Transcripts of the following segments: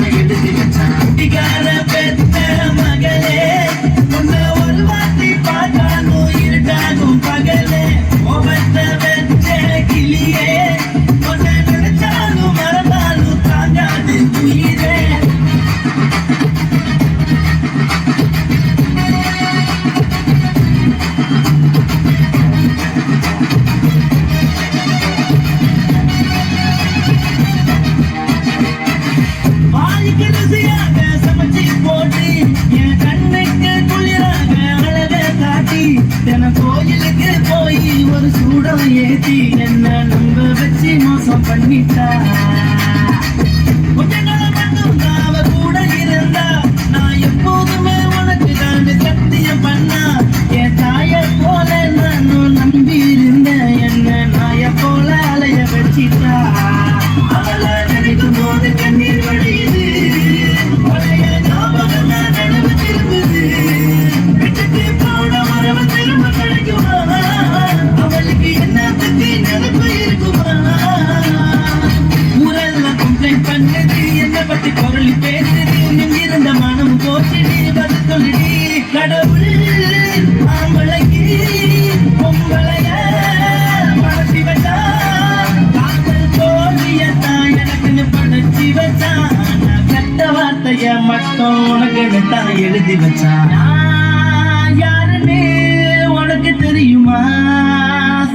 gotta get the dinner time. You gotta bet the. தின கோயிலுக்கு போய் ஒரு சூடம் ஏத்தி என்ன நம்ப வச்சு மோசம் பண்ணிட்டா? கொஞ்சங்களை மட்டும் தான் அவ கூட இருந்தா நான் எப்போதுமே உனக்கு தான் சத்தியம் பண்ணா. என் தாய போல நானும் நம்பி இருந்தேன் என்ன நாய போல அலைய வச்சிட்டா? பத்தி பொருள் பேசுது. இருந்த மனம் போச்சுடி பதில் சொல்லுடி. கடவுள் ஆம்பளைக்கு பொம்பளைய படைச்சி வச்சா காதல் தோல்வியத்தான் எனக்குன்னு படைச்சி வச்சான் நான் கெட்ட வார்த்தைய மட்டும் உனக்குன்னு தான் எழுதி வச்சான் யாருன்னு உனக்கு தெரியுமா?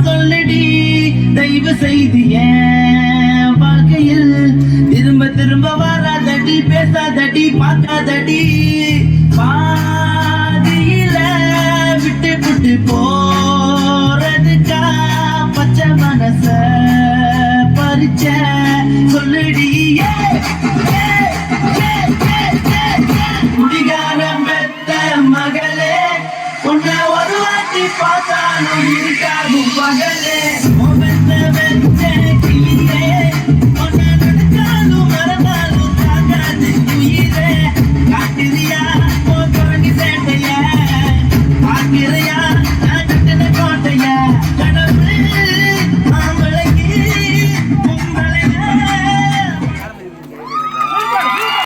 சொல்லுடி. தயவு செய்து என் வாழ்க்கையில் திரும்ப திரும்ப பேசாதடி பார்க்காதடி. பாதியில விட்டு விட்டு போறதுக்கா பச்சை மனச பறிச்ச சொல்லுடி. குடிகாரம் பெத்த மகளே உன்னை ஒரு வாட்டி பார்த்தாலும் இருக்காகும் பகலே.